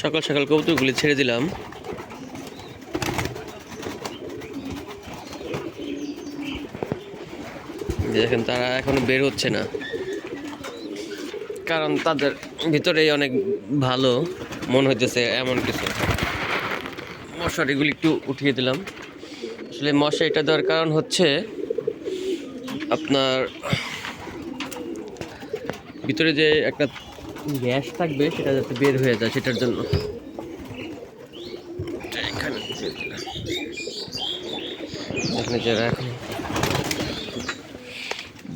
সকাল সকাল কবুতরগুলি ছেড়ে দিলাম। দেখেন, তারা এখনও বের হচ্ছে না। কারণ তাদের ভিতরেই অনেক ভালো মন হইতেছে এমন কিছু। মশারিগুলি একটু উঠিয়ে দিলাম। আসলে মশারিটা দেওয়ার কারণ হচ্ছে আপনার ভিতরে যে একটা গ্যাস থাকবে, সেটা যাতে বের হয়ে যায় সেটার জন্য।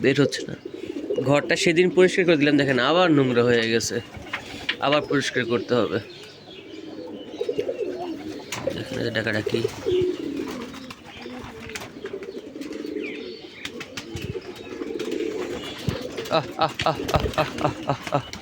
বের হচ্ছে না। ঘরটা সেদিন পরিষ্কার করে দিলাম, দেখেন আবার নোংরা হয়ে গেছে। আবার পরিষ্কার করতে হবে। ডাকাডাকি আহ আহ আহ আহ আহ আহ আহ।